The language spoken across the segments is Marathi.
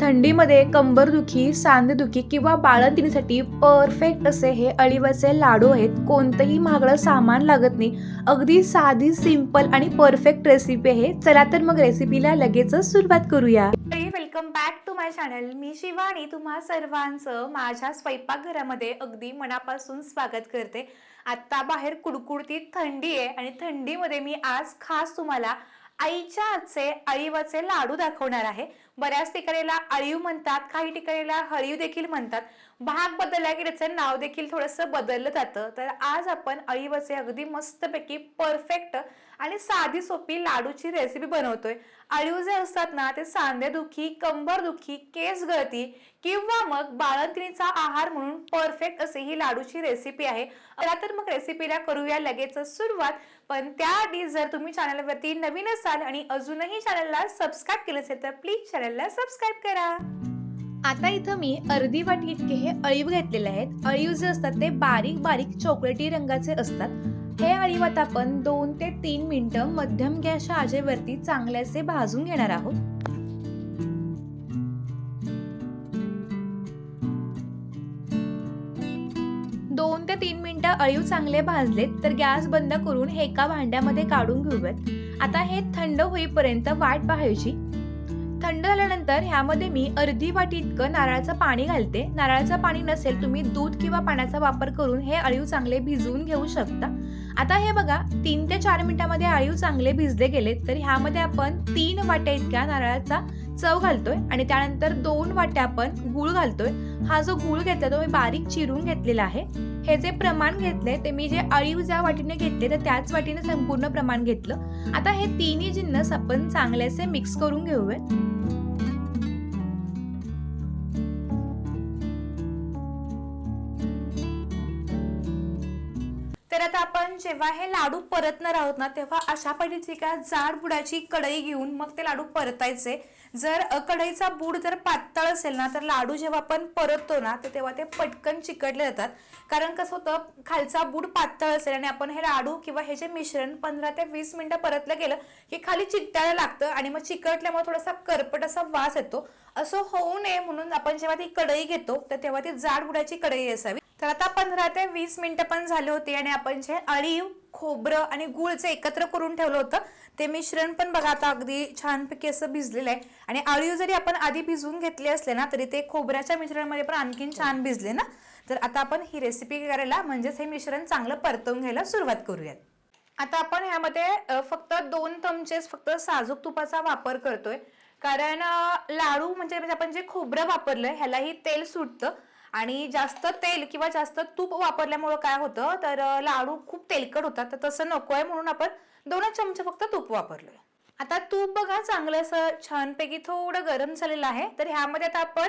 थंडीमध्ये कंबरदुखी सांधेदुखी किंवा बाळंतिणीसाठी परफेक्ट असे हे अळीवाचे लाडू आहेत. कोणतंही महागडं सामान लागत नाही. अगदी साधी सिंपल आणि परफेक्ट रेसिपी आहे. चला तर मग रेसिपीला लगेचच सुरुवात करूया. Welcome back to my channel मी शिवानी. तुम्हा सर्वांचं माझ्या स्वयंपाकघरामध्ये अगदी मनापासून स्वागत करते. आत्ता बाहेर कुडकुडती थंडी आहे आणि थंडीमध्ये मी आज खास तुम्हाला आईच्या आजचे अळीवाचे लाडू दाखवणार आहे. बऱ्याच ठिकाणीला अळीव म्हणतात काही ठिकाणीला हळीव देखील म्हणतात. भाग बदलला की त्याचं नाव देखील थोडंसं बदललं जातं. तर आज आपण अळीवाचे अगदी मस्तपैकी परफेक्ट आणि साधी सोपी लाडूची रेसिपी बनवतोय. अळीव जे असतात ना ते सांधेदुखी कंबरदुखी केस गळती किंवा मग बाळंतिणीचा आहार म्हणून परफेक्ट असे ही लाडूची रेसिपी आहे. चला तर मग रेसिपीला करूया लगेच सुरुवात. पण त्याआधी जर तुम्ही चॅनलवरती नवीन असाल आणि अजूनही चॅनलला सबस्क्राईब केलं असेल तर प्लीज चॅनलला सबस्क्राईब करा. आता इथं मी अर्धी वाटी इतके हे अळीव घेतलेले आहेत. अळीव जे असतात ते बारीक बारीक चॉकलेटी रंगाचे असतात. हे अळीव आता आपण दोन ते तीन मिनिटं मध्यम गॅसच्या आजेवरती चांगल्याचे भाजून घेणार आहोत. दोन ते तीन मिनिटं अळीव चांगले भाजलेत तर गॅस बंद करून हे एका भांड्यामध्ये काढून घेऊयात. आता हे थंड होईपर्यंत वाट पाहायची. थंड झाल्यानंतर ह्यामध्ये मी अर्धी वाटी इतकं नारळाचं पाणी घालते. नारळाचं पाणी नसेल तुम्ही दूध किंवा पाण्याचा वापर करून हे अळीव चांगले भिजवून घेऊ शकता. आता हे बघा तीन ते चार मिनिटांमध्ये अळीव चांगले भिजले गेले तर ह्यामध्ये आपण तीन वाट्या इतक्या नारळाचा चव घालतोय आणि त्यानंतर दोन वाट्या आपण गूळ घालतोय. हा जो गूळ घेतला तो मी बारीक चिरून घेतलेला आहे. हे जे प्रमाण घेतले ते मी जे अळीव ज्या वाटीने घेतले तर त्याच वाटीने संपूर्ण प्रमाण घेतलं. आता हे तिन्ही जिन्नस आपण चांगलेसे मिक्स करून घेऊयात. तर आता आपण जेव्हा हे लाडू परतणार आहोत ना तेव्हा अशा पद्धतीची का जाड बुडाची कढई घेऊन मग ते लाडू परतायचे. जर कढईचा बूड जर पातळ असेल ना तर लाडू जेव्हा आपण परततो ना तर तेव्हा ते पटकन चिकटले जातात. कारण कसं होतं खालचा बूड पातळ असेल आणि आपण हे लाडू किंवा हे जे मिश्रण पंधरा ते वीस मिनिटं परतलं गेलं की खाली चिकटायला लागतं आणि मग चिकटल्यामुळे थोडासा करपट असा वास येतो. असं होऊ नये म्हणून आपण जेव्हा ती कढई घेतो तर तेव्हा ती जाड बुडाची कढई असावी. तर आता पंधरा ते वीस मिनिटं पण झाले होते आणि आपण जे अळीव खोबरं आणि गुळचं एकत्र करून ठेवलं होतं. ते मिश्रण पण बघा आता अगदी छानपैकी असं भिजलेलं आहे. आणि अळीव जरी आपण आधी भिजवून घेतले असले ना तरी ते खोबऱ्याच्या मिश्रणामध्ये पण आणखीन छान भिजले ना. तर आता आपण ही रेसिपी करायला म्हणजेच हे मिश्रण चांगलं परतवून घ्यायला सुरुवात करूयात. आता आपण ह्यामध्ये फक्त दोन चमचेस फक्त साजूक तुपाचा वापर करतोय. कारण लाडू म्हणजे म्हणजे आपण जे खोबरं वापरलंय ह्यालाही तेल सुटतं. आणि जास्त तेल किंवा जास्त तूप वापरल्यामुळं काय होतं? तर लाडू खूप तेलकट होतात. तर तसं नको आहे म्हणून आपण दोनच चमचे फक्त तूप वापरलोय. आता तूप बघा चांगलं असं छानपैकी थोडं गरम झालेलं आहे. तर ह्यामध्ये आता आपण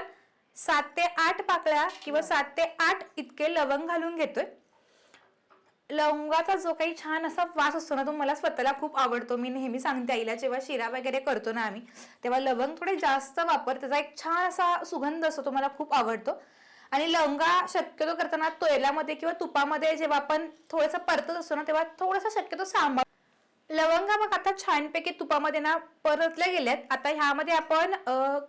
सात ते आठ पाकळ्या किंवा सात ते आठ इतके लवंग घालून घेतोय. लवंगाचा जो काही छान असा वास असतो ना तो मला स्वतःला खूप आवडतो. मी नेहमी सांगते आईला जेव्हा शिरा वगैरे करतो ना आम्ही तेव्हा लवंग थोडे जास्त वापर त्याचा एक छान असा सुगंध असतो तो मला खूप आवडतो. आणि लवंगा शक्यतो करताना तेलामध्ये किंवा तुपामध्ये जेव्हा आपण थोडंसं परतत असतो ना तेव्हा थोडंसं शक्यतो सांभाळ लवंगा मग आता छानपैकी तुपामध्ये ना परतल्या गेल्यात. आता ह्यामध्ये आपण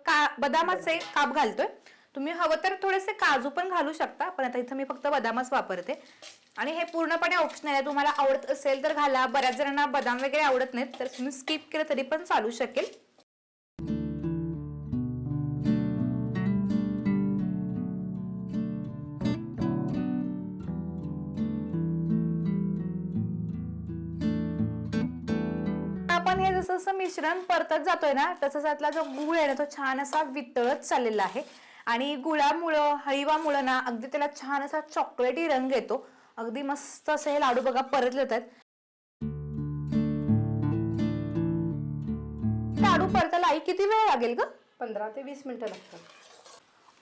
का बदामाचे काप घालतोय. तुम्ही हवं तर थोडेसे काजू पण घालू शकता पण आता इथं मी फक्त बदामच वापरते. आणि हे पूर्णपणे ऑप्शनल आहे. तुम्हाला आवडत असेल तर घाला. बऱ्याच जणांना बदाम वगैरे आवडत नाहीत तर तुम्ही स्किप केलं तरी पण चालू शकेल. जसं मिश्रण परतत जातोय ना तसं त्यातला जो गुळ आहे ना तो छान असा वितळत चाललेला आहे. आणि गुळामुळं हळीवामुळं ना अगदी त्याला छान असा चॉकलेटी रंग येतो. अगदी मस्त असे हे लाडू बघा परतले जातात. लाडू परतायला आई किती वेळ लागेल ग? पंधरा ते वीस मिनिटं लागतात.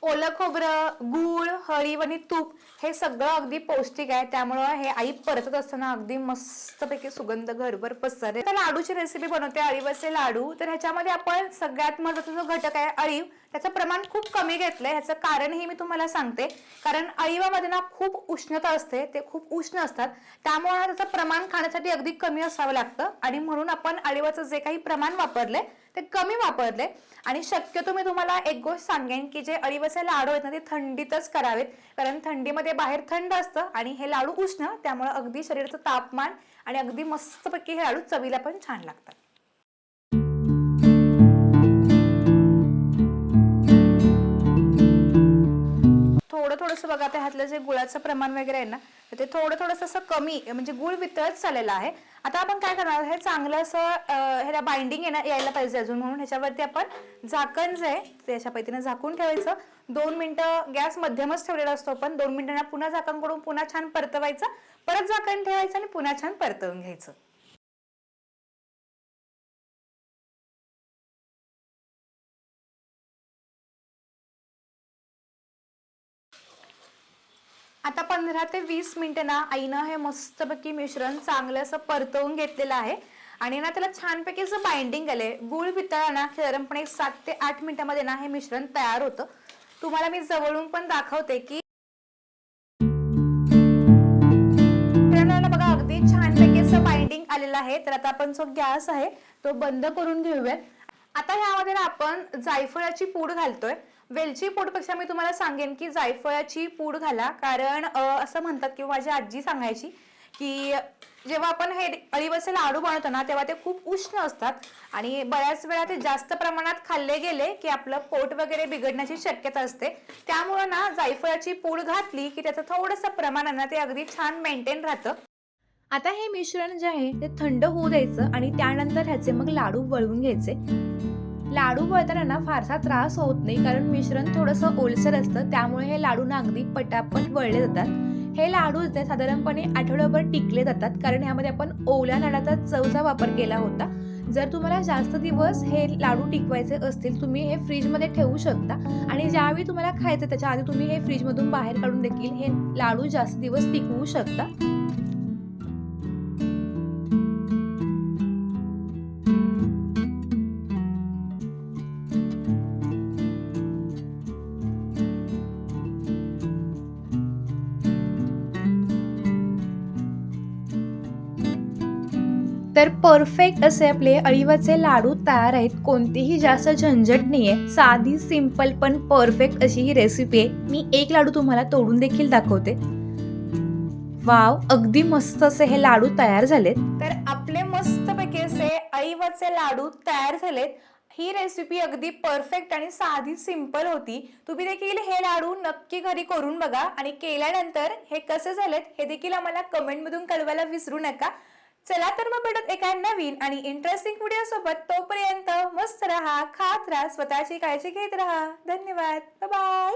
ओलं खोबरं गूळ हळीव आणि तूप हे सगळं अगदी पौष्टिक आहे. त्यामुळं हे आई परतत असताना अगदी मस्तपैकी सुगंध घरभर पसरते. तर लाडूची रेसिपी बनवते अळीवचे लाडू. तर ह्याच्यामध्ये आपण सगळ्यात महत्त्वाचा जो घटक आहे अळीव त्याचं प्रमाण खूप कमी घेतलंय. ह्याचं कारणही मी तुम्हाला सांगते. कारण अळीवामध्ये ना खूप उष्णता असते ते खूप उष्ण असतात. त्यामुळे त्याचं प्रमाण खाण्यासाठी अगदी कमी असावं लागतं. आणि म्हणून आपण अळीवाचं जे काही प्रमाण वापरले ते कमी वापरले. आणि शक्यतो मी तुम्हाला एक गोष्ट सांगेन की जे अळीवसे लाडू आहेत ना ते थंडीतच करावेत. कारण थंडीमध्ये बाहेर थंड असतं आणि हे लाडू उष्ण त्यामुळे अगदी शरीराचं तापमान आणि अगदी मस्तपैकी हे लाडू चवीला पण छान लागतात. थोडंसं बघा त्या ह्यातलं जे गुळाचं प्रमाण वगैरे आहे ना तर ते थोडं थोडंसं असं कमी म्हणजे गुळ वितळत चाललेलं आहे. आता आपण काय करणार? हे चांगलं असं ह्याला बाइंडिंग ना यायला पाहिजे अजून. म्हणून ह्याच्यावरती आपण झाकण जे आहे ते अशा पद्धतीने झाकून ठेवायचं. दोन मिनिटं गॅस मध्यमच ठेवलेला असतो पण दोन मिनिटांना पुन्हा झाकण करून पुन्हा छान परतवायचं. परत झाकण ठेवायचं आणि पुन्हा छान परतवून घ्यायचं. आता पंधरा ते वीस मिनिटं ना आईनं हे मस्तपैकी मिश्रण चांगलं असं परतवून घेतलेलं आहे. आणि ना त्याला छानपैकी असं बाइंडिंग आलंय. गुळ पितळा ना साधारणपणे सात ते आठ मिनिटामध्ये ना हे मिश्रण तयार होतं. तुम्हाला मी जवळून पण दाखवते की बघा अगदी छानपैकी असं बाइंडिंग आलेलं आहे. तर आता आपण जो गॅस आहे तो बंद करून घेऊयात. आता ह्यामध्ये ना आपण जायफळाची पूड घालतोय. वेलची पूडपेक्षा मी तुम्हाला सांगेन की जायफळाची पूड घाला. कारण असं म्हणतात किंवा माझी आजी सांगायची की जेव्हा आपण हे अळीवसे लाडू बनवतो ना तेव्हा ते खूप उष्ण असतात. आणि बऱ्याच वेळा ते जास्त प्रमाणात खाल्ले गेले की आपलं पोट वगैरे बिघडण्याची शक्यता असते. त्यामुळं ना जायफळाची पूड घातली की त्याचं थोडंसं प्रमाण आहे ना ते अगदी छान मेंटेन राहतं. आता हे मिश्रण जे आहे ते थंड होऊ द्यायचं आणि त्यानंतर ह्याचे मग लाडू वळवून घ्यायचे. लाडू वळताना ना फारसा त्रास होत नाही कारण मिश्रण थोडंसं ओलसर असतं त्यामुळे हे लाडू ना अगदी पटापट वळले जातात. हे लाडू जे साधारणपणे आठवड्याभर टिकले जातात कारण ह्यामध्ये आपण ओल्या लाडाचा चवचा वापर केला होता. जर तुम्हाला जास्त दिवस हे लाडू टिकवायचे असतील तुम्ही हे फ्रीजमध्ये ठेवू शकता. आणि ज्यावेळी तुम्हाला खायचं त्याच्या आधी तुम्ही हे फ्रीजमधून बाहेर काढून देखील हे लाडू जास्त दिवस टिकवू शकता. तर परफेक्ट असे आपले अळीवाचे लाडू तयार आहेत. कोणतीही जास्त झंझट नाहीये. साधी सिंपल पण परफेक्ट अशी ही रेसिपी आहे. मी एक लाडू तुम्हाला तोडून देखील दाखवते. वाव अगदी मस्त असे हे लाडू तयार झालेत. तर आपले मस्तपैकी असे अळीवाचे लाडू तयार झालेत. ही रेसिपी अगदी परफेक्ट आणि साधी सिंपल होती. तुम्ही देखील हे लाडू नक्की घरी करून बघा. आणि केल्यानंतर हे कसे झालेत हे देखील आम्हाला कमेंटमधून कळवायला विसरू नका. चला तर मग भेटत एका नवीन आणि इंटरेस्टिंग व्हिडिओ सोबत तोपर्यंत मस्त राहा खात राहा स्वतःची काळजी घेत राहा. धन्यवाद. बाय